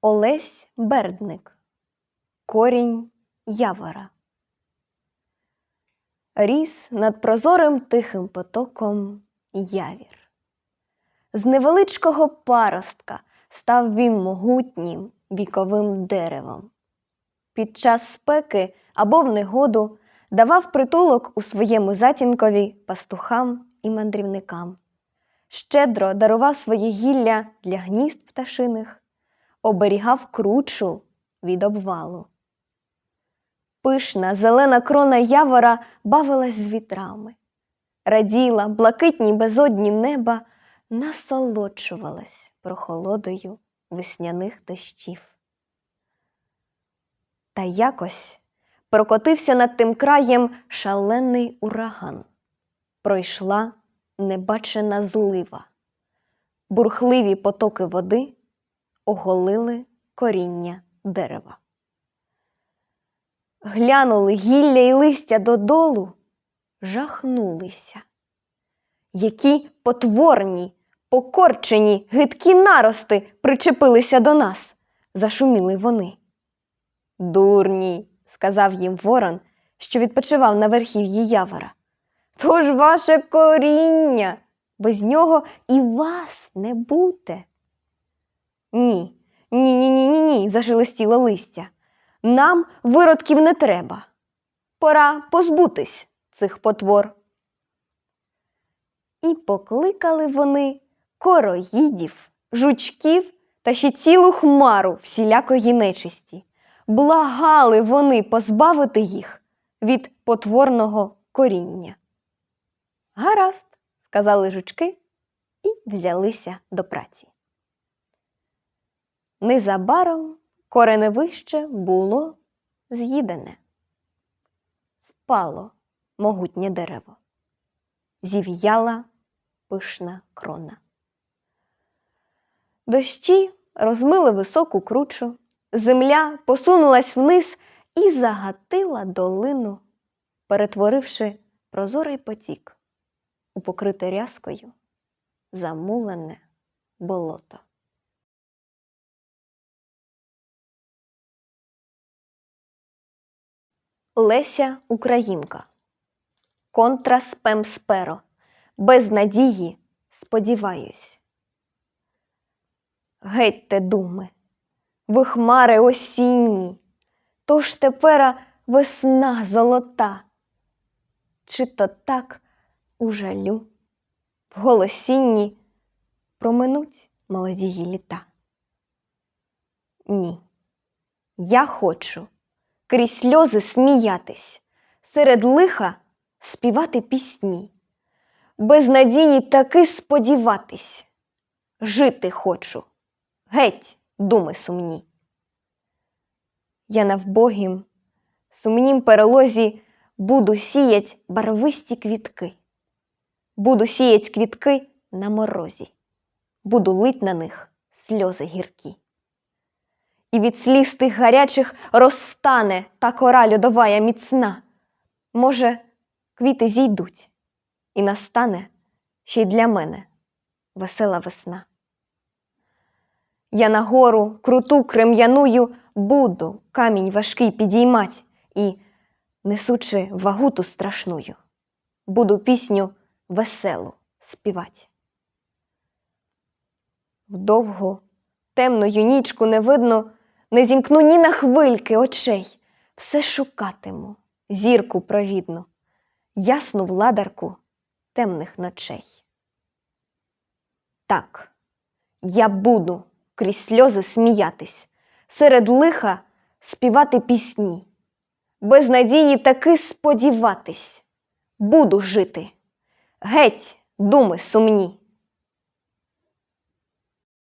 Олесь Бердник. Корінь Явора. Ріс над прозорим тихим потоком явір. З невеличкого паростка став він могутнім віковим деревом. Під час спеки або в негоду давав притулок у своєму затінкові пастухам і мандрівникам, щедро дарував своє гілля для гнізд пташиних, оберігав кручу від обвалу. Пишна зелена крона явора бавилась з вітрами, раділа блакитній безодні неба, насолоджувалась прохолодою весняних дощів. Та якось прокотився над тим краєм шалений ураган. Пройшла небачена злива. Бурхливі потоки води оголили коріння дерева. Глянули гілля й листя додолу, жахнулися. Які потворні, покорчені, гидкі нарости причепилися до нас, зашуміли вони. Дурні, сказав їм ворон, що відпочивав на верхів'ї явора. То ж ваше коріння, без нього і вас не буде. Ні, ні, ні, ні, ні, ні, зашелестіло листя. Нам виродків не треба. Пора позбутись цих потвор. І покликали вони короїдів, жучків та ще цілу хмару всілякої нечисті. Благали вони позбавити їх від потворного коріння. Гаразд, сказали жучки і взялися до праці. Незабаром кореневище було з'їдене. Впало могутнє дерево, зів'яла пишна крона. Дощі розмили високу кручу, земля посунулась вниз і загатила долину, перетворивши прозорий потік у покрите рязкою замулене болото. Леся Українка. Контра спем сперо. Без надії сподіваюсь. Гетьте, думи, ви хмари осінні, то ж тепера весна золота. Чи то так у жалю, в голосінні проминуть молодії літа? Ні, я хочу крізь сльози сміятись, серед лиха співати пісні, без надії таки сподіватись, жити хочу, геть, думи сумні. Я на вбогім, сумнім перелозі буду сіять барвисті квітки, буду сіять квітки на морозі, буду лить на них сльози гіркі і від сліз тих гарячих розтане та кора льодовая міцна. Може, квіти зійдуть, і настане ще й для мене весела весна. Я на гору круту крем'яную буду камінь важкий підіймать і, несучи вагу ту страшную, буду пісню веселу співать. Вдовгу темною нічку не видно не зімкну ні на хвильки очей, все шукатиму, зірку провідну, ясну владарку темних ночей. Так, я буду крізь сльози сміятись, серед лиха співати пісні, без надії таки сподіватись, буду жити, геть, думи сумні.